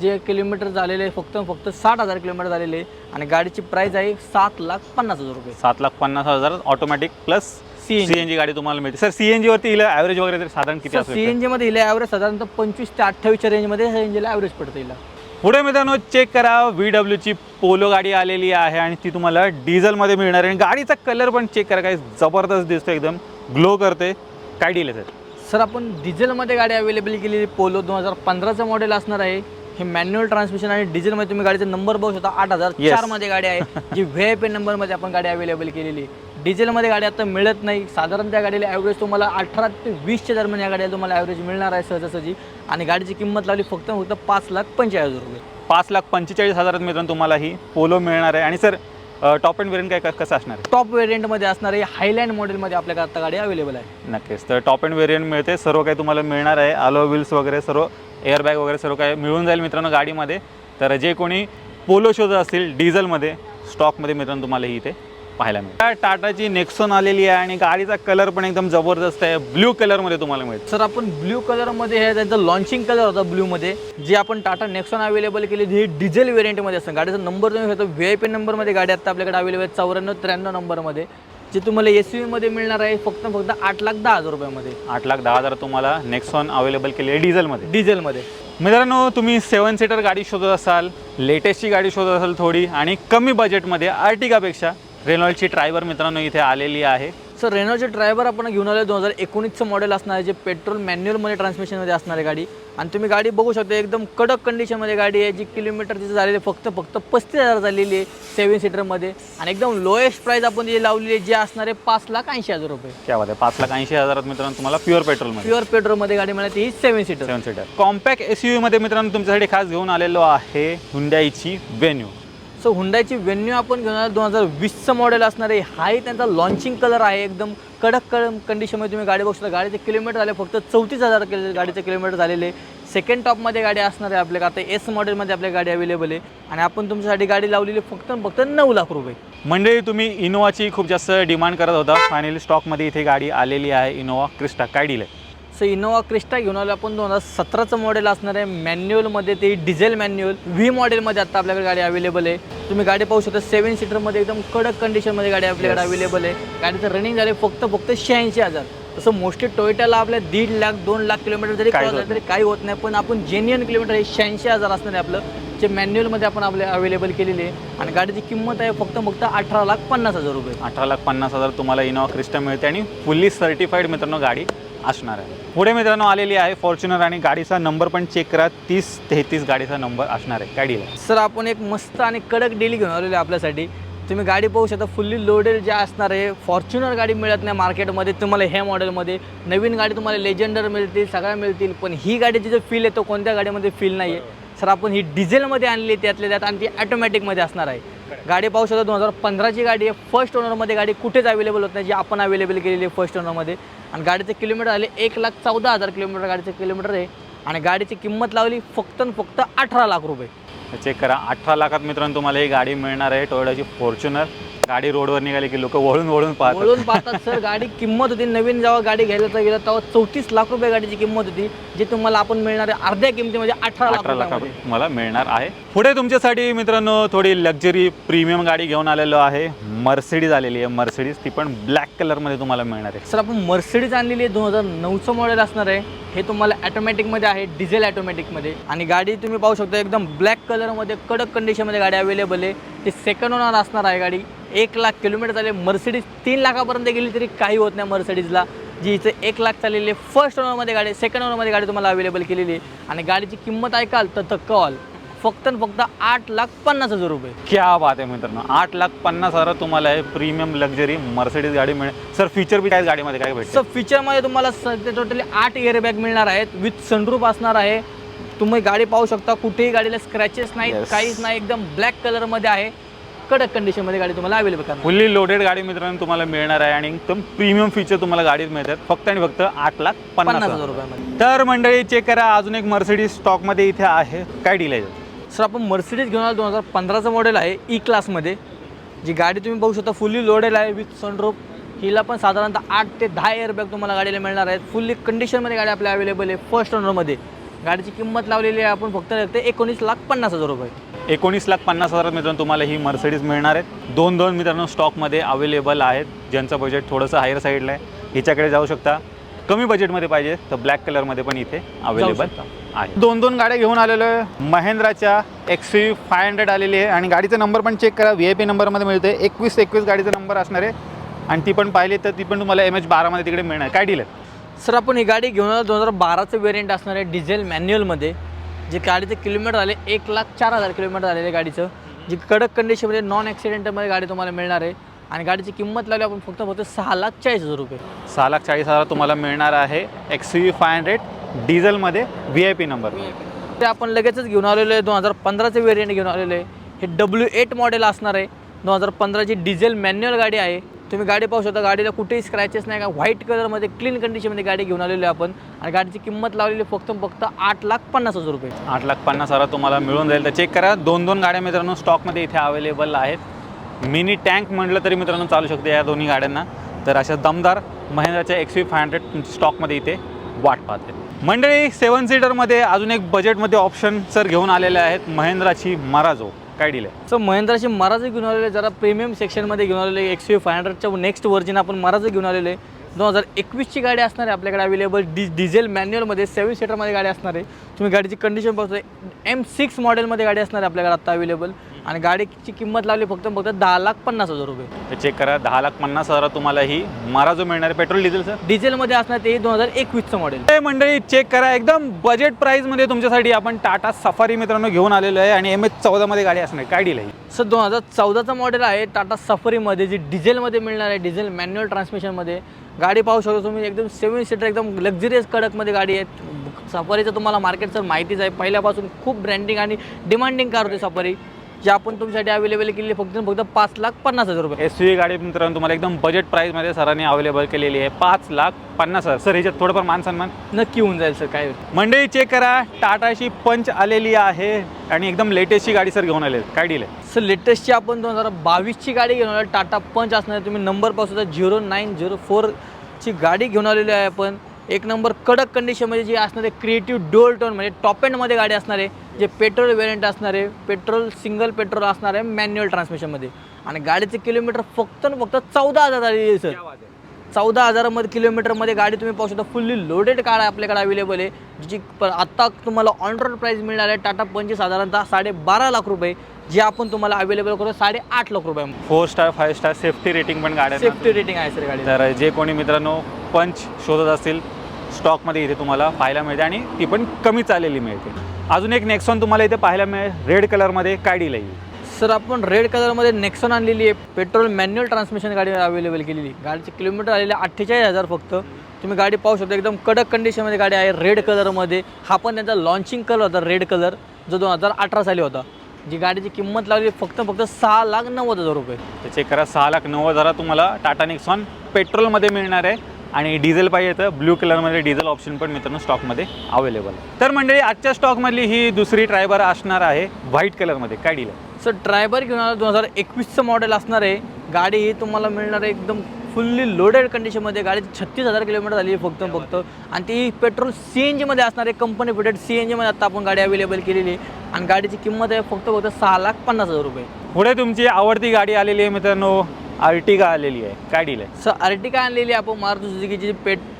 Speaker 2: जे किलोमीटर झालेले फक्त फक्त साठ हजार किलोमीटर झालेले आणि गाडीची प्राईस आहे सात लाख पन्नास हजार रुपये.
Speaker 1: सात लाख पन्नास हजार automatic plus. C N G गाडी तुम्हाला मिळते. सर सी एन जीवरती हिला ॲव्हरेज वगैरे साधारण किती
Speaker 2: सर
Speaker 1: असू
Speaker 2: सी
Speaker 1: शकते?
Speaker 2: एन जीमध्ये हिला ॲव्हरेज साधारणतः पंचवीस ते अठ्ठावीसच्या रेंजमध्ये सी एन जीला ॲव्हरेज पडतं हिला.
Speaker 1: पुढे मित्रांनो चेक करा. व्ही डब्ल्यूची पोलो गाडी आलेली आहे आणि ती तुम्हाला डिझेलमध्ये मिळणार आहे. आणि गाडीचा कलर पण चेक करा काय जबरदस्त दिसतो एकदम. ग्लो करते. काय डील आहे सर
Speaker 2: सर आपण डिझेलमध्ये गाडी अवेलेबल केलेली पोलो दोन हजार पंधराचं मॉडेल असणार आहे. हे मॅन्युअल ट्रान्समिशन आणि डिझेलमध्ये तुम्ही गाडीचा नंबर बघू शकता. आठ हजार
Speaker 1: Yes.
Speaker 2: चारमध्ये गाडी आहे. जी व्ही आय पी नंबरमध्ये आपण गाडी अवेलेबल केलेली. डिझेलमध्ये गाडी आता मिळत नाही. साधारण त्या गाडीला ॲव्हरेज तुम्हाला अठरा ते वीसच्या दरम्यान या गाडीला तुम्हाला ॲव्हरेज मिळणार आहे सहजासहजी. आणि गाडीची किंमत लावली फक्त फक्त पाच लाख पंचेचाळीस हजार रुपये.
Speaker 1: पाच लाख पंचेचाळीस हजारात मित्रांनो तुम्हाला ही पोलो मिळणार आहे. आणि सर टॉप अँड वेरियंट काय कसं असणार आहे?
Speaker 2: टॉप वेरियंटमध्ये असणार आहे हायलँड मॉडेलमध्ये आपल्याकडे आता गाडी अवेलेबल आहे.
Speaker 1: नक्कीच. तर टॉप अँड वेरियंट मिळते. सर्व काही तुम्हाला मिळणार आहे. आलो व्हील्स वगैरे सर्व एअरबॅग वगैरे सर्व काही मिळून जाईल मित्रांनो गाडीमध्ये. तर जे कोणी पोलो शोधत असतील डिझेलमध्ये स्टॉकमध्ये मित्रांनो तुम्हाला ही इथे पाहायला मिळेल. टाटाची नेक्सॉन आलेली आहे आणि गाडीचा कलर पण एकदम जबरदस्त आहे. ब्ल्यू कलरमध्ये तुम्हाला मिळेल.
Speaker 2: सर आपण ब्ल्यू कलरमध्ये हे त्यांचा लॉन्चिंग कलर होता ब्ल्यूमध्ये जे आपण टाटा नेक्सॉन अवेलेबल केली ही डिझेल व्हेरियंटमध्ये असतं. गाडीचा नंबर तुम्ही घेतो व्ही आय पी नंबरमध्ये गाडी आता आपल्याकडे अवेलेबल आहे चौऱ्याण्णव त्र्याण्णव नंबरमध्ये जे तुम्हाला एसमध्ये मिळणार आहे फक्त फक्त आठ लाख दहा हजार रुपयामध्ये.
Speaker 1: आठ लाख दहा हजार तुम्हाला नेक्सॉन अवेलेबल केली आहे डिझेलमध्ये
Speaker 2: डिझेलमध्ये
Speaker 1: मित्रांनो तुम्ही सेवन सीटर गाडी शोधत असाल लेटेस्टची गाडी शोधत असाल थोडी आणि कमी बजेटमध्ये आर्टिकापेक्षा रेनॉल्डची ड्रायव्हर मित्रांनो इथे आलेली आहे.
Speaker 2: सर रेनॉचे ड्रायव्हर आपण घेऊन आलो दोन हजार एकोणीसचं मॉडेल असणार आहे जे पेट्रोल मॅन्युअलमध्ये ट्रान्समिशनमध्ये असणार आहे गाडी. आणि तुम्ही गाडी बघू शकता एकदम कडक कंडिशनमध्ये गाडी आहे जी किलोमीटर तिचं झालेली आहे फक्त फक्त पस्तीस हजार झालेली आहे सेवन सीटरमध्ये आणि एकदम लोएस्ट प्राईस आपण जी लावलेली आहे जे असणार आहे पाच लाख ऐंशी हजार रुपये.
Speaker 1: क्या बात आहे पाच लाख ऐंशी हजारात मित्रांनो तुम्हाला प्युअर पेट्रोलमध्ये
Speaker 2: प्युअर पेट्रोलमध्ये गाडी मिळते ही seven seater
Speaker 1: seven seater compact एसमध्ये मित्रांनो तुमच्यासाठी खास घेऊन आलेलो आहे हुंडाईची वेन्यू
Speaker 2: सो हुंडाईची वेन्यू आपण घेऊन आलो. दोन हजार वीसचं मॉडेल असणार आहे. हाही त्यांचा लॉन्चिंग कलर आहे एकदम. कडक कड कंडिशनमध्ये तुम्ही गाडी बघू शकता. गाडीचे किलोमीटर झाले फक्त चौतीस हजार किलो गाडीचे किलोमीटर झालेले. सेकंड टॉपमध्ये गाडी असणार आहे आपल्याकडे. आता एस मॉडेलमध्ये आपल्या गाडी अवेलेबल आहे. आणि आपण तुमच्यासाठी गाडी लावलेली फक्त फक्त नऊ लाख रुपये.
Speaker 1: मंडळी तुम्ही इनोवाची खूप जास्त डिमांड करत होता. फायनली स्टॉकमध्ये इथे गाडी आलेली आहे. इनोवा क्रिस्टा काय डील आहे?
Speaker 2: सो इनोवा क्रिस्टा घेऊन आलो आपण दोन हजार सतराचं मॉडेल असणार आहे. मॅन्युअलमध्ये ते डिझेल मॅन्युअल व्ही मॉडेलमध्ये आता आपल्याकडे गाडी अवेलेबल आहे. तुम्ही गाडी पाहू शकता सेवन सीटरमध्ये एकदम कडक कंडिशनमध्ये गाडी आपल्याकडे. अवेलेबल आहे. गाडीचं रनिंग झाले फक्त फक्त शहाऐंशी हजार. तसं मोस्टली टोयोटाला आपल्या दीड लाख दोन लाख किलोमीटर जरी झालं तरी काही होत नाही. पण आपण जेन्युअन किलोमीटर हे शहाऐंशी हजार असणार आहे आपलं जे मॅन्युअलमध्ये आपण आपल्या अवेलेबल केलेली आहे. आणि गाडीची किंमत आहे फक्त फक्त अठरा लाख पन्नास हजार रुपये.
Speaker 1: अठरा लाख पन्नास हजार तुम्हाला इनोवा क्रिस्टा मिळते आणि फुल्ली सर्टिफाईड मित्रांनो गाडी. असणार आहे. पुढे मित्रांनो आलेली आहे फॉर्च्युनर आणि गाडीचा नंबर पण चेक करा. तीस तेहतीस गाडीचा नंबर असणार आहे. काय डील आहे?
Speaker 2: सर आपण एक मस्त आणि कडक डेली घेऊन आलेलो आहे आपल्यासाठी. तुम्ही गाडी पाहू शकता फुल्ली लोडेड जे असणार आहे फॉर्च्युनर गाडी मिळत नाही मार्केटमध्ये तुम्हाला ह्या मॉडेलमध्ये नवीन गाडी तुम्हाला लेजेंडर मिळतील सगळ्या मिळतील पण ही गाडीची जो फील येतो कोणत्या गाडीमध्ये फील नाही आहे सर आपण ही डिझेलमध्ये आणली त्यातल्या त्यात आणि ती ॲटोमॅटिकमध्ये असणार आहे. गाडी पाहू शकता दोन हजार पंधराची गाडी आहे. फर्स्ट ओनरमध्ये गाडी कुठेच अवेलेबल होत नाही. जी आपण अवेलेबल केलेली आहे फर्स्ट ओनरमध्ये आणि गाडीचे किलोमीटर आले एक लाख चौदा हजार किलोमीटर गाडीचं किलोमीटर आहे. आणि गाडीची किंमत लावली फक्त आणि फक्त अठरा लाख रुपये.
Speaker 1: चेक करा. अठरा लाखात मित्रांनो तुम्हाला ही गाडी मिळणार आहे. टोयोटाची फॉर्च्युनर गाडी रोडवर निघाली की लोक वळून वळून पाहतात.
Speaker 2: वळून पाहतात सर. गाडी किंमत होती. नवीन जेव्हा गाडी घ्यायला तर गेलं तेव्हा चौतीस लाख रुपये गाडीची किंमत होती जी तुम्हाला आपण मिळणार आहे अर्ध्या किमतीमध्ये अठरा लाख
Speaker 1: अठरा
Speaker 2: रुपयामध्ये.
Speaker 1: तुम्हाला मिळणार आहे. पुढे तुमच्यासाठी मित्रांनो थोडी लक्झरी प्रीमियम गाडी घेऊन आलेलो आहे. मर्सिडीज आलेली आहे. मर्सिडीज ती पण ब्लॅक कलरमध्ये तुम्हाला मिळणार आहे.
Speaker 2: सर आपण मर्सिडीज आणलेली आहे. दोन हजार नऊचं मॉडेल असणार आहे. हे तुम्हाला ॲटोमॅटिकमध्ये आहे. डिझेल ॲटोमॅटिकमध्ये आणि गाडी तुम्ही पाहू शकता एकदम ब्लॅक कलरमध्ये कडक कंडिशनमध्ये गाडी अवेलेबल आहे. ती सेकंड ओनर असणार आहे गाडी. एक लाख किलोमीटर झाले मर्सिडीज तीन लाखापर्यंत गेली तरी काही होत नाही मर्सिडीजला. जी इथं एक लाख चाललेली आहे फर्स्ट ओनरमध्ये गाडी सेकंड ओनरमध्ये गाडी तुम्हाला अवेलेबल केलेली आहे. आणि गाडीची किंमत ऐकाल तर तर कॉल. फक्त आणि फक्त आठ लाख पन्नास हजार रुपये.
Speaker 1: क्या बात आहे मित्रांनो. आठ लाख पन्नास हजार तुम्हाला आहे प्रीमियम लक्झरी मर्सिडीज गाडी मिळेल सर फीचर बी काय गाडीमध्ये काय भेटतं?
Speaker 2: सर फीचरमध्ये तुम्हाला सध्या टोटली आठ एअर बॅग मिळणार आहेत. विथ सनरूफ असणार आहे. तुम्ही गाडी पाहू शकता. कुठेही गाडीला स्क्रॅचेस
Speaker 1: Yes.
Speaker 2: काहीच नाही. एकदम ब्लॅक कलरमध्ये आहे. कडक कंडिशनमध्ये गाडी तुम्हाला अवेलेबल करणार.
Speaker 1: फुल्ली लोडेड गाडी मित्रांनो तुम्हाला मिळणार आहे आणि एकदम प्रीमियम फीचर तुम्हाला गाडीत मिळतात. फक्त आणि फक्त आठ लाख पन्नास
Speaker 2: हजार. रुपयामध्ये.
Speaker 1: तर मंडळी चेक करा अजून एक मर्सिडीज स्टॉकमध्ये इथे आहे. काय डील आहे?
Speaker 2: सर आपण मर्सिडीज घेऊन आलो दोन हजार पंधराचं मॉडेल आहे ई क्लासमध्ये जी गाडी तुम्ही बघू शकता फुल्ली लोडेड आहे विथ सनरूफ हिला पण साधारणतः आठ ते दहा एअर बॅग तुम्हाला गाडीला मिळणार आहेत. फुल्ली कंडिशनमध्ये गाडी आपल्या अवेलेबल आहे फर्स्ट ओनरमध्ये गाडीची किंमत लावलेली आहे आपण फक्त फक्त एकोणीस लाख पन्नास हजार रुपये.
Speaker 1: एकोणीस लाख पन्नास हजारात मित्रांनो तुम्हाला ही मर्सिडीज मिळणार आहेत. दोन दोन मित्रांनो स्टॉकमध्ये अवेलेबल आहेत. ज्यांचं बजेट थोडंसं हायर साईडला आहे. हिच्याकडे जाऊ शकता. कमी बजेटमध्ये पाहिजे तर ब्लॅक कलरमध्ये पण इथे अवेलेबल. आहे. दोन दोन गाड्या घेऊन आलेलो आहे. महिंद्राच्या एक्स यू फाय हंड्रेड आलेली आहे. आणि गाडीचा नंबर पण चेक करा. व्ही आय पी नंबरमध्ये मिळते एकवीस एकवीस गाडीचा नंबर असणार आहे. आणि ती पण पाहिली तर ती पण तुम्हाला एम एच बारामध्ये तिकडे मिळणार. काय डील आहे
Speaker 2: सर आपण ही गाडी घेऊन आलो. दोन हजार बाराचं वेरियंट असणार आहे. डिझेल मॅन्युअलमध्ये जे गाडीचे किलोमीटर झाले एक लाख चार हजार किलोमीटर झालेलं आहे गाडीचं. जी कडक कंडिशनमध्ये नॉन ॲक्सिडेंटमध्ये गाडी तुम्हाला मिळणार आहे. आणि गाडीची किंमत लावली आपण फक्त फक्त सहा लाख चाळीस हजार रुपये.
Speaker 1: सहा लाख चाळीस हजार तुम्हाला मिळणार आहे एक्स यू फाय हंड्रेड डिझेलमध्ये व्ही आय पी नंबर
Speaker 2: ते आपण लगेचच घेऊन आलेलो आहे. दोन हजार पंधराचं वेरियंट घेऊन आलेलो आहे. हे डब्ल्यू एट मॉडेल असणार आहे. दोन हजार पंधराची डिझेल मॅन्युअल गाडी आहे. तुम्ही गाडी पाहू शकता गाडीला कुठेही स्क्रॅचेस नाही. का व्हाईट कलरमध्ये क्लीन कंडिशनमध्ये गाडी घेऊन आलेली आहे आपण. आणि गाडीची किंमत लावलेली फक्त फक्त आठ लाख पन्नास हजार रुपये.
Speaker 1: आठ लाख पन्नास हजार तुम्हाला मिळून जाईल. तर चेक करा. दोन दोन गाड्या मित्रांनो स्टॉकमध्ये इथे अवेलेबल आहेत. मिनी टँक म्हटलं तरी मित्रांनो चालू शकते या दोन्ही गाड्यांना. तर अशा दमदार महिंद्राच्या एक्स व्ही फाय हंड्रेड स्टॉकमध्ये इथे वाट पाहते. मंडळी सेवन सीटरमध्ये अजून एक बजेटमध्ये ऑप्शन सर घेऊन आलेले आहेत. महेंद्राची मराजो काय डील आहे?
Speaker 2: सर महिंद्राचे महाराज घेऊन आलेले जरा प्रीमियम सेक्शनमध्ये घेऊन आलेले एक्स यू फाय हंड्रेडच्या नेक्स्ट वर्जन आपण माराजही घेऊन आलेले. आहे दोन हजार एकवीसची गाडी असणार आहे आपल्याकडे अवेलेबल डि डिझेल मॅन्युअलमध्ये सेवन सीटरमध्ये गाडी असणार आहे. तुम्ही गाडीची कंडिशन बघतोय एम सिक्स मॉडेलमध्ये गाडी असणार आहे आपल्याकडे आत्ता अवेलेबल आणि गाडीची किंमत लावली फक्त फक्त दहा लाख पन्नास हजार रुपये.
Speaker 1: तर चेक करा दहा लाख पन्नास हजारात तुम्हाला ही मराजो मिळणार आहे. पेट्रोल डिझेल सर
Speaker 2: डिझेलमध्ये असणार ते दोन हजार एकवीसचं मॉडेल
Speaker 1: हे मंडळी चेक करा. एकदम बजेट प्राईजमध्ये तुमच्यासाठी आपण टाटा सफारी मित्रांनो घेऊन आलेलो आहे आणि एम एच चौदामध्ये गाडी असणार. काय डील आहे?
Speaker 2: सर दोन हजार चौदाचं मॉडेल आहे टाटा सफरीमध्ये जी डिझेलमध्ये मिळणार आहे डिझेल मॅन्युअल ट्रान्समिशनमध्ये गाडी पाहू शकतो तुम्ही एकदम सेवन सीटर एकदम लक्झरियस कडकमध्ये गाडी आहे. सफारीचं तुम्हाला मार्केट सर माहितीच आहे. पहिल्यापासून खूप ब्रँडिंग आणि डिमांडिंग कार होते सफारी जी आपण तुमच्यासाठी अवेलेबल केली फक्त फक्त पाच लाख पन्नास हजार रुपये.
Speaker 1: एस व्ही गाडी मित्रांनो तुम्हाला एकदम बजेट प्राईजमध्ये सरांनी अवेलेबल केलेली आहे. पाच लाख पन्नास हजार. सर ह्याच्यात थोडंफार मान सन्मान?
Speaker 2: नक्की होऊन जाईल सर काय
Speaker 1: मंडळी चेक करा. टाटाची पंच आलेली आहे आणि एकदम लेटेस्टची गाडी सर घेऊन आलेली आहे. काय डील आहे?
Speaker 2: सर लेटेस्टची आपण दोन हजार बावीसची गाडी घेऊन आलो. टाटा पंच असणार. तुम्ही नंबर पाहू शकता. झिरो नाईन झिरो फोरची गाडी घेऊन आलेली आहे आपण. एक नंबर कडक कंडिशनमध्ये जे असणारे क्रिएटिव्ह डोल टोन म्हणजे टॉप एंडमध्ये गाडी असणार आहे जे पेट्रोल वेरियंट असणार आहे पेट्रोल सिंगल पेट्रोल असणार आहे मॅन्युअल ट्रान्समिशनमध्ये आणि गाडीचे किलोमीटर फक्त आणि फक्त चौदा हजार झालेली आहे. सर चौदा हजारामध्ये किलोमीटरमध्ये गाडी तुम्ही पाहू शकता. फुल्ली लोडेड कार आहे आपल्याकडे अवेलेबल आहे. जी प आत्ता तुम्हाला ऑन रोड प्राईस मिळणार आहे टाटा पंचवीस साधारणतः साडेबारा लाख रुपये. जे आपण तुम्हाला अवेलेबल करू साडेआठ लाख रुपये.
Speaker 1: Four star five star safety rating पण गाड्या
Speaker 2: सेफ्टी रेटिंग आहे सर गाडी
Speaker 1: तर जे कोणी मित्रांनो पंच शोधत असतील स्टॉकमध्ये इथे तुम्हाला पाहायला मिळते आणि ती पण कमी चाललेली मिळते. अजून एक नेक्सॉन तुम्हाला इथे पाहायला मिळेल रेड कलरमध्ये काय डील ही?
Speaker 2: सर आपण रेड कलरमध्ये नेक्सॉन आणलेली आहे. पेट्रोल मॅन्युअल ट्रान्समिशन गाडी अवेलेबल केलेली. गाडीचे किलोमीटर आलेले अठ्ठेचाळीस हजार फक्त. तुम्ही गाडी पाहू शकता एकदम कडक कंडिशनमध्ये गाडी आहे. रेड कलरमध्ये हा पण त्यांचा लॉन्चिंग कलर होता रेड कलर जो दोन हजार अठरा साली होता. जी गाडीची किंमत लागली फक्त फक्त सहा लाख नव्वद हजार रुपये.
Speaker 1: त्याचे करा सहा लाख नव्वद हजार तुम्हाला टाटा नेक्सॉन पेट्रोलमध्ये मिळणार आहे. आणि डिझेल पाहिजे तर ब्ल्यू कलरमध्ये डिझेल ऑप्शन पण मित्रांनो स्टॉकमध्ये अवेलेबल तर मंडळी आजच्या स्टॉकमधली ही दुसरी ट्रायबर असणार आहे व्हाईट कलरमध्ये काय डील आहे?
Speaker 2: सर ड्रायव्हर घेऊन आला. दोन हजार एकवीसचं मॉडेल असणार आहे. गाडी ही तुम्हाला मिळणार आहे एकदम फुल्ली लोडेड कंडिशनमध्ये गाडी छत्तीस हजार किलोमीटर झाली आहे फक्त फक्त. आणि ती पेट्रोल सी एन जीमध्ये असणार आहे. कंपनी फिटेड सी एन जीमध्ये आता आपण गाडी अवेलेबल केलेली आहे. आणि गाडीची किंमत आहे फक्त फक्त सहा लाख पन्नास हजार रुपये.
Speaker 1: पुढे तुमची आवडती गाडी आलेली आहे मित्रांनो आर्टिगा आलेली आहे. काय डील आहे?
Speaker 2: सर अर्टिका आणलेली आहे आपण? मारुती सुझुकीची जी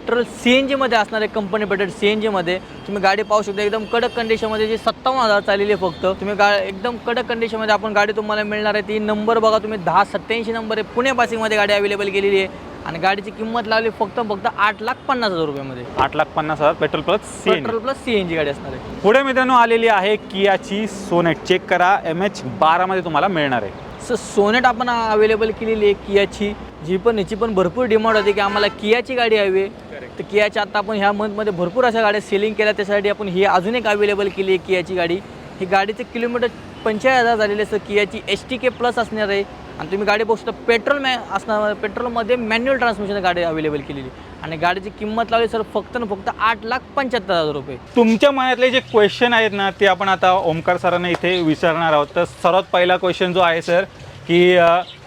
Speaker 2: पेट्रोल सी एन जीमध्ये असणार आहे कंपनी पेटेड सी एन जीमध्ये तुम्ही गाडी पाहू शकता एकदम कडक कंडिशनमध्ये जी सत्तावन्न हजार चाललेली आहे फक्त तुम्ही गा एकदम कडक कंडिशनमध्ये आपण गाडी तुम्हाला मिळणार आहे. ती नंबर बघा तुम्ही दहा सत्याऐंशी नंबर आहे. पुणे पासिंगमध्ये गाडी अवेलेबल केलेली आहे. आणि गाडीची किंमत लावली फक्त फक्त आठ लाख पन्नास हजार रुपयामध्ये.
Speaker 1: आठ लाख पन्नास हजार petrol plus C
Speaker 2: petrol plus C N G गाडी असणार आहे.
Speaker 1: पुढे मित्रांनो आलेली आहे कियाची सोनेट चेक करा एम एच बारामध्ये तुम्हाला मिळणार आहे.
Speaker 2: सर सोनेट आपण अवेलेबल केलेली आहे कियाची जी पण याची पण भरपूर डिमांड होती की आम्हाला कियाची गाडी हवी आहे. तर कियाच्या आता आपण ह्या मंथमध्ये भरपूर अशा गाड्या सेलिंग केल्या. त्यासाठी आपण ही अजून एक अवेलेबल केली आहे कियाची गाडी. ही गाडीचे किलोमीटर पंचाळीस हजार झालेले असतं कियाची एच टी के प्लस असणार आहे. आणि तुम्ही गाडी बघू शकता पेट्रोल मॅ असणार पेट्रोलमध्ये मॅन्युअल ट्रान्समिशन गाडी अवेलेबल केलेली आणि गाडीची किंमत लावली सर फक्त ना फक्त आठ लाख पंच्याहत्तर हजार रुपये.
Speaker 1: तुमच्या मनातले जे क्वेश्चन आहेत ना ते आपण आता ओमकार सरांना इथे विचारणार आहोत. तर सर्वात पहिला क्वेश्चन जो आहे सर की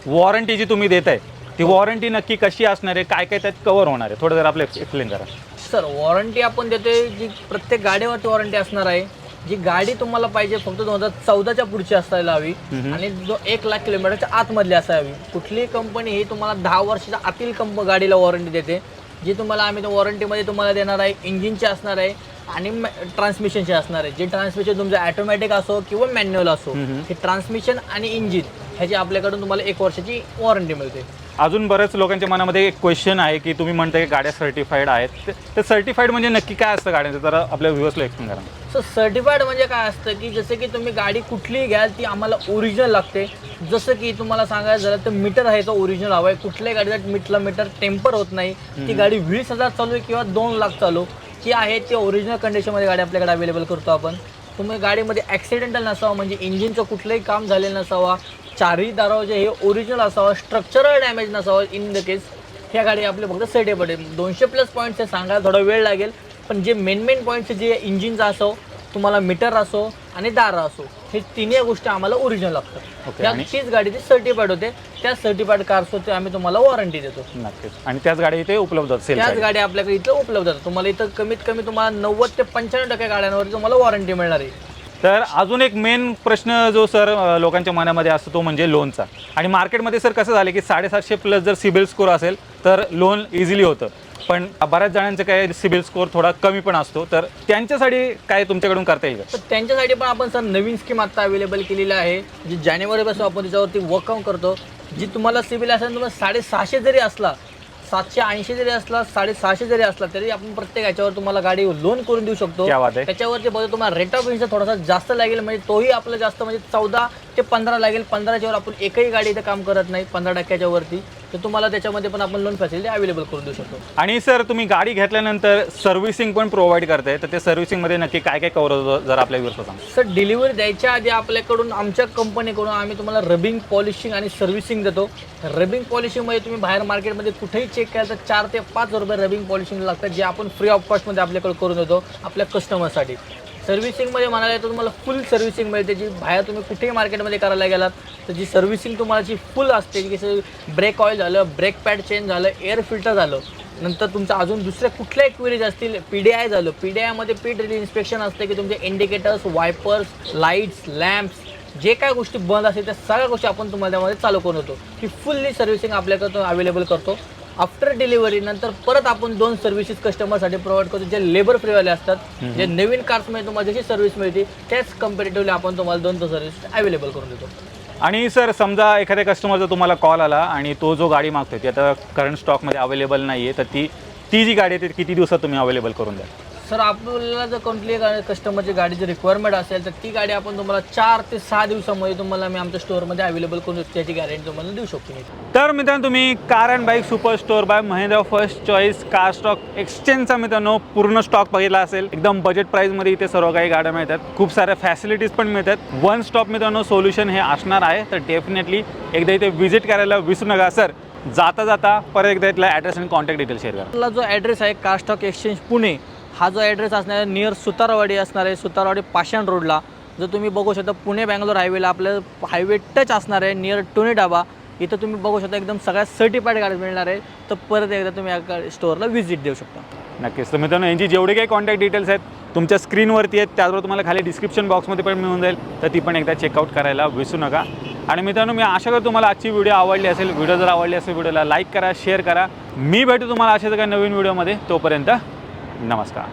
Speaker 1: वॉरंटी जी तुम्ही देत आहे ती वॉरंटी नक्की कशी असणार आहे? काय काय त्यात कव्हर होणार आहे? थोडं जर आपलं एक्सप्लेन करा.
Speaker 2: सर वॉरंटी आपण देतोय जी प्रत्येक गाडीवरती वॉरंटी असणार आहे. जी गाडी तुम्हाला पाहिजे फक्त दोन हजार चौदाच्या पुढची असायला हवी आणि जो एक लाख किलोमीटरच्या आतमधली असावी कुठलीही कंपनी ही तुम्हाला दहा वर्षाच्या आतील कंप गाडीला वॉरंटी देते. जी तुम्हाला आम्ही वॉरंटीमध्ये तुम्हाला देणार आहे इंजिनची असणार आहे आणि ट्रान्समिशनचे असणार आहे. जे ट्रान्समिशन तुमचं ॲटोमॅटिक असो किंवा मॅन्युअल असो हे ट्रान्समिशन आणि इंजिन ह्याची आपल्याकडून तुम्हाला एक वर्षाची वॉरंटी मिळते.
Speaker 1: अजून बऱ्याच लोकांच्या मनामध्ये एक क्वेश्चन आहे की तुम्ही म्हणताय की गाड्या सर्टिफाईड आहेत. ते- ते सर्टिफाईड म्हणजे नक्की काय असतं गाड्यांचं? जरा आपल्या व्ह्युअर्सला एक्सप्लेन करा.
Speaker 2: सो सर्टिफाईड म्हणजे काय असतं की जसं की तुम्ही गाडी कुठलीही घ्याल ती आम्हाला ओरिजिनल लागते. जसं की तुम्हाला सांगायचं झालं तर मीटर आहे तो ओरिजिनल हवा आहे. कुठल्याही गाडीचा मीटला मीटर टेम्पर होत नाही. ती गाडी वीस हजार चालू आहे किंवा दोन लाख चालू. जी आहे ती ओरिजिनल कंडिशनमध्ये गाडी आपल्याकडे अवेलेबल करतो आपण. तुम्ही गाडीमध्ये ॲक्सिडेंटल नसावं म्हणजे इंजिनचं कुठलंही काम झालेलं नसावा चारही दरवाजे हे ओरिजिनल असावं स्ट्रक्चरल डॅमेज नसावं इन द केस ह्या गाडी आपल्या फक्त सेटेबल आहे दोनशे प्लस पॉईंट्स हे सांगायला थोडा वेळ लागेल. पण जे मेन मेन पॉईंट्स जे इंजिनचा असो तुम्हाला मीटर असो आणि दार असो हे तिन्ही गोष्टी आम्हाला ओरिजिनल लागतात. त्या तीच गाडीची सर्टिफाईड होते. त्या सर्टिफाईड कारसोचे आम्ही तुम्हाला वॉरंटी देतो.
Speaker 1: नक्कीच. आणि त्याच गाड्या इथे उपलब्ध आहेत
Speaker 2: त्याच गाड्या आपल्याकडे इथं उपलब्ध आहेत. तुम्हाला इथं कमीत कमी तुम्हाला नव्वद ते पंच्याण्णव टक्के गाड्यांवर तुम्हाला वॉरंटी मिळणार आहे.
Speaker 1: तर अजून एक मेन प्रश्न जो सर लोकांच्या मनामध्ये असतो तो म्हणजे लोनचा आणि मार्केटमध्ये सर कसं झालं की साडेसातशे प्लस जर सिबिल स्कोर असेल तर लोन इझिली होतं. पण बऱ्याच जणांचं काय सिबिल स्कोर थोडा कमी पण असतो. तर त्यांच्यासाठी काय तुमच्याकडून करता येईल
Speaker 2: तर त्यांच्यासाठी पण आपण सर नवीन स्कीम आता अवेलेबल केलेली आहे जी जानेवारीपासून आपण त्याच्यावरती वर्कआउट करतो. जी तुम्हाला सिबिल असेल तुम्हाला साडेसहाशे जरी असला सातशे ऐंशी जरी असला साडेसहाशे जरी असला तरी आपण प्रत्येक याच्यावर तुम्हाला गाडी लोन करून देऊ शकतो
Speaker 1: क्या बात आहे.
Speaker 2: त्याच्यावरती बघा तुम्हाला रेट ऑफ इंटरेस्ट थोडासा जास्त लागेल म्हणजे तोही आपलं जास्त म्हणजे चौदा ते पंधरा लागेल पंधराच्या वर आपण एकही गाडी इथं काम करत नाही पंधरा टक्क्याच्या वरती. तर तुम्हाला त्याच्यामध्ये पण आपण लोन फॅसिलिटी अवेलेबल करून देऊ शकतो.
Speaker 1: आणि सर तुम्ही गाडी घेतल्यानंतर सर्व्हिसिंग पण प्रोव्हाइड करताय तर ते सर्व्हिसिंगमध्ये नक्की काय काय कवर होतं जर आपल्या सांगा.
Speaker 2: सर डिलिव्हरी द्यायच्या आधी आपल्याकडून आमच्या कंपनीकडून आम्ही तुम्हाला रबिंग पॉलिशिंग आणि सर्व्हिसिंग देतो. रबिंग पॉलिशिंगमध्ये तुम्ही बाहेर मार्केटमध्ये कुठेही चेक केलं तर चार ते पाच रुपये रबिंग पॉलिशिंग लागतात जे आपण फ्री ऑफ कॉस्टमध्ये आपल्याकडे करून देतो आपल्या कस्टमरसाठी सर्व्हिसिंगमध्ये म्हणाला तर तुम्हाला फुल सर्व्हिसिंग मिळते. जी बाहेर तुम्ही कुठेही मार्केटमध्ये करायला गेलात तर जी सर्व्हिसिंग तुम्हाला जी फुल असते जसं ब्रेक ऑइल झालं ब्रेक पॅड चेंज झालं एअर फिल्टर झालं नंतर तुमचं अजून दुसऱ्या कुठल्याही क्वेरीज असतील पी डी आय झालं पी डी आयमध्ये पीट डी इन्स्पेक्शन असते की तुमचे इंडिकेटर्स वायपर्स लाईट्स लॅम्प्स जे काय गोष्टी बंद असतील त्या सगळ्या गोष्टी आपण तुम्हाला त्यामध्ये चालू करून होतो ही फुल्ली सर्व्हिसिंग आपल्याकडे अवेलेबल करतो. आफ्टर डिलिव्हरी नंतर परत आपण दोन सर्व्हिसेस कस्टमरसाठी प्रोव्हाइड करतो जे लेबर फ्रीवाले असतात जे नवीन कार्समध्ये तुम्हाला जशी सर्व्हिस मिळते त्याच कम्पॅरेटिव्हली आपण तुम्हाला दोन दोन सर्व्हिस अवेलेबल करून देतो.
Speaker 1: आणि सर समजा एखाद्या कस्टमरचा तुम्हाला कॉल आला आणि तो जो गाडी मागतोय ती आता करंट स्टॉकमध्ये अवेलेबल नाही आहे तर ती ती जी गाडी आहे ती किती दिवसात तुम्ही अवेलेबल करून द्या
Speaker 2: सर आपल्याला जर कोणती कस्टमरची गाडीची रिक्वायरमेंट असेल तर ती गाडी आपण तुम्हाला चार ते सहा दिवसामध्ये तुम्हाला मी आमच्या स्टोअरमध्ये अवेलेबल करून देतो. त्याची गॅरंटी तुम्हाला देऊ शकतो मी.
Speaker 1: तर मित्रांनो तुम्ही car and bike super store by Mahindra first choice car stock एक्सचेंजचा मित्रांनो पूर्ण स्टॉक बघितला असेल. एकदम बजेट प्राईजमध्ये इथे सर्व काही गाड्या मिळतात. खूप साऱ्या फॅसिलिटीज पण मिळतात. वन स्टॉप मित्रांनो सोल्युशन हे असणार आहे. तर डेफिनेटली एकदा इथे व्हिजिट करायला विसरू नका सर जाता जाता परत एकदा इथला ॲड्रेस आणि कॉन्टॅक्ट डिटेल शेअर करा.
Speaker 2: जो ॲड्रेस आहे कार स्टॉक एक्सचेंज पुणे. हा जो ॲड्रेस असणार आहे नियर सुतारवाडी असणार आहे सुतारवाडी पाषाण रोडला जर तुम्ही बघू शकता पुणे बँगलोर हायवेला आपलं हायवे टच असणार आहे नियर टोने डाबा इथं तुम्ही बघू शकता एकदम सगळ्यात सर्टिफाईड गाडी मिळणार आहे. तर परत एकदा तुम्ही या स्टोअरला व्हिजिट देऊ शकता.
Speaker 1: नक्कीच. तर मित्रांनो यांची जेवढे काही कॉन्टॅक्ट डिटेल्स आहेत तुमच्या स्क्रीनवरती आहेत त्याचबरोबर तुम्हाला खाली डिस्क्रिप्शन बॉक्समध्ये पण मिळून जाईल. तर ती पण एकदा चेकआउट करायला विसरू नका. आणि मित्रांनो मी आशा करतो तुम्हाला आजची व्हिडिओ आवडली असेल. व्हिडिओ जर आवडली असेल व्हिडिओला लाईक करा शेअर करा. मी भेटू तुम्हाला अशाच काही नवीन व्हिडिओमध्ये तोपर्यंत नमस्कार